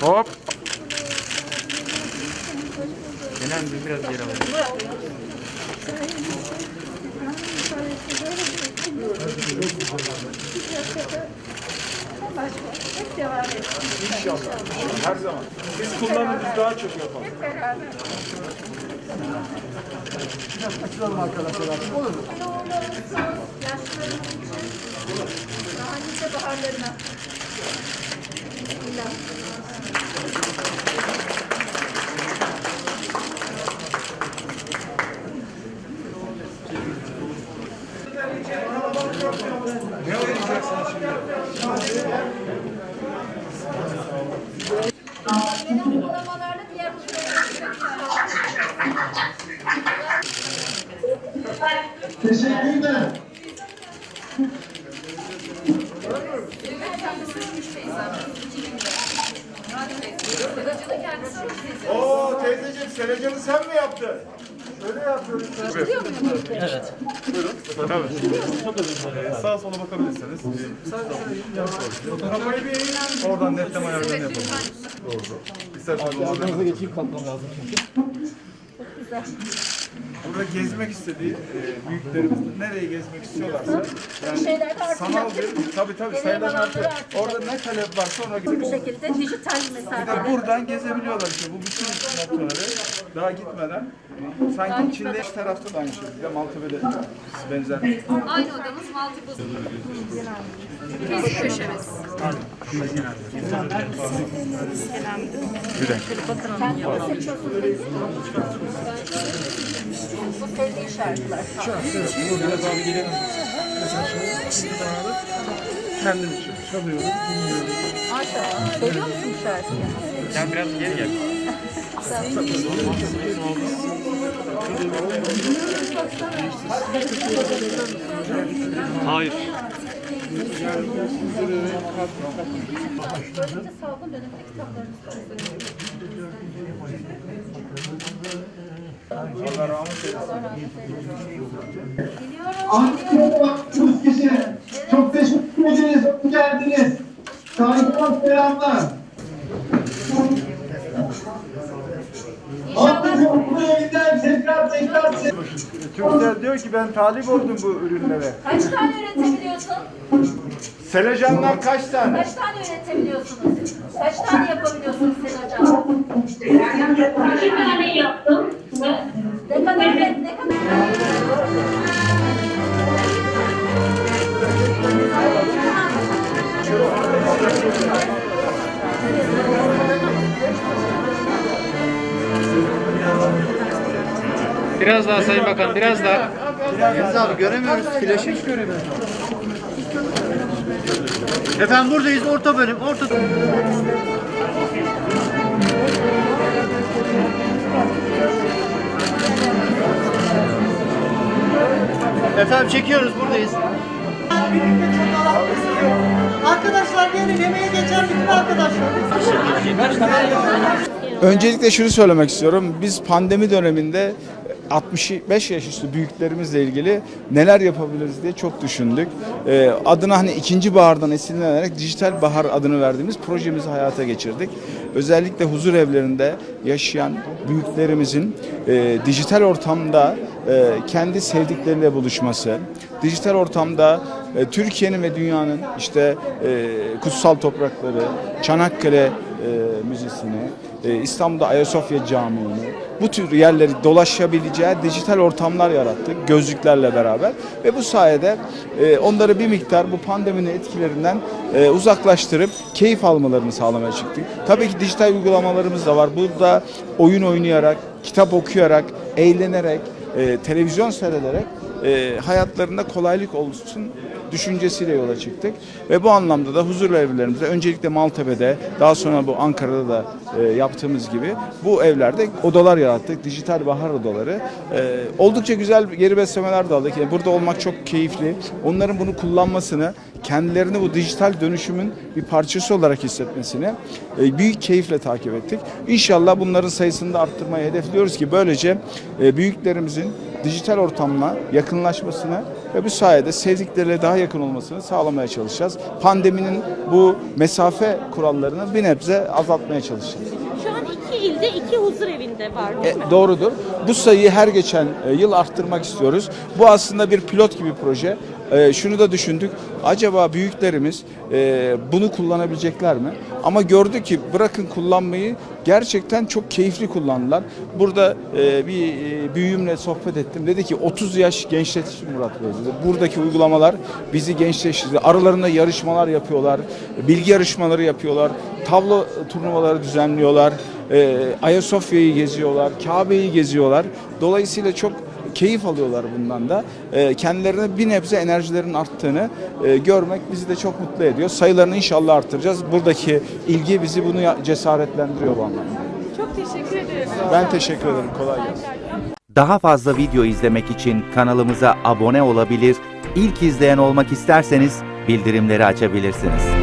Hop. Genel bir biraz geri alalım. Hep devam etsin. Her zaman. Biz kullanırız daha çok yapalım. Hep beraber. Açılalım arkadaşlar olur mu? Doğumlarımızın, yaşlarımız için daha nice baharlarına. Bismillah. Teşekkürler. Oo teyzeciğim Selecan'ı sen mi yaptın? Öyle yapıyoruz. Evet. Ee, sağa sola bakabilirsiniz. Kafayı bir eğin. Oradan netleme ayarlarını yapalım. Doğru. İsterseniz oradan geçeyim kalkmam lazım çünkü. Burada gezmek istediği e, büyüklerimiz nereye gezmek istiyorlarsa yani sanal bir tabii tabii sayılar artıyor. Orada ne talep varsa ona bu gidip şekilde dijital Bir de mesafede. buradan gezebiliyorlar işte bu bütün noktaları daha gitmeden sanki içinde iç tarafta da aynı şekilde Maltepe'de benzer. Aynı odamız multiple. Fizik köşemiz. Kendiniz seçiyorsunuz. Bu sevdiği şarkılar. Kendim için çalıyorum, dinliyorum. Maşallah. Seviyor musun bu şarkıyı? Sen biraz geri gel. Hayır. Böylece salgın döneminde kitaplarınızı Allah rahmet eylesin. 30 kişi. Çok teşekkür ederiz. Hoş geldiniz. Saygılar, selamlar. Türkler diyor ki ben talip oldum bu ürünlere. Kaç tane üretebiliyorsun? Selecan'dan kaç tane? Kaç tane üretebiliyorsunuz? Kaç tane yapabiliyorsunuz sen hocam? İki tane yaptım. Ne kadar üret, ne kadar? Biraz daha Sayın Bakan, biraz daha. Yalnız abi göremiyoruz. Flaşı hiç göremiyoruz. Efendim buradayız. Orta bölüm. Orta Efendim çekiyoruz buradayız. Arkadaşlar gelin yemeğe geçer bütün arkadaşlar. Öncelikle şunu söylemek istiyorum. Biz pandemi döneminde 65 yaş üstü büyüklerimizle ilgili neler yapabiliriz diye çok düşündük. Ee, adına hani ikinci bahardan esinlenerek dijital bahar adını verdiğimiz projemizi hayata geçirdik. Özellikle huzur evlerinde yaşayan büyüklerimizin e, dijital ortamda kendi sevdikleriyle buluşması, dijital ortamda e, Türkiye'nin ve dünyanın işte e, kutsal toprakları, Çanakkale e, Müzesi'ni, e, İstanbul'da Ayasofya Camii'ni, bu tür yerleri dolaşabileceği dijital ortamlar yarattık gözlüklerle beraber ve bu sayede e, onları bir miktar bu pandeminin etkilerinden e, uzaklaştırıp keyif almalarını sağlamaya çıktık. Tabii ki dijital uygulamalarımız da var. Burada oyun oynayarak, kitap okuyarak, eğlenerek, e, televizyon seyrederek e, hayatlarında kolaylık olsun düşüncesiyle yola çıktık. Ve bu anlamda da huzur evlerimizde öncelikle Maltepe'de daha sonra bu Ankara'da da e, yaptığımız gibi bu evlerde odalar yarattık. Dijital bahar odaları. E, oldukça güzel geri beslemeler de aldık. Yani burada olmak çok keyifli. Onların bunu kullanmasını, kendilerini bu dijital dönüşümün bir parçası olarak hissetmesini e, büyük keyifle takip ettik. İnşallah bunların sayısını da arttırmayı hedefliyoruz ki böylece e, büyüklerimizin dijital ortamla yakınlaşmasını ve bu sayede sevdikleriyle daha yakın olmasını sağlamaya çalışacağız. Pandeminin bu mesafe kurallarını bir nebze azaltmaya çalışacağız. Şu an iki ilde iki huzur evinde var değil mi? E, doğrudur. Bu sayıyı her geçen yıl arttırmak istiyoruz. Bu aslında bir pilot gibi proje. E, şunu da düşündük. Acaba büyüklerimiz e, bunu kullanabilecekler mi? Ama gördük ki bırakın kullanmayı gerçekten çok keyifli kullandılar. Burada e, bir e, büyüğümle sohbet ettim. Dedi ki 30 yaş gençleşti Murat Bey dedi. Buradaki uygulamalar bizi gençleştirdi. Aralarında yarışmalar yapıyorlar. Bilgi yarışmaları yapıyorlar. Tavla turnuvaları düzenliyorlar. E, Ayasofya'yı geziyorlar. Kabe'yi geziyorlar. Dolayısıyla çok keyif alıyorlar bundan da. E, kendilerine bir nebze enerjilerin arttığını e, görmek bizi de çok mutlu ediyor. Sayılarını inşallah arttıracağız. Buradaki ilgi bizi bunu cesaretlendiriyor bu anlamda. Çok teşekkür ederim. Ben teşekkür ederim. Kolay gelsin. Daha fazla video izlemek için kanalımıza abone olabilir, ilk izleyen olmak isterseniz bildirimleri açabilirsiniz.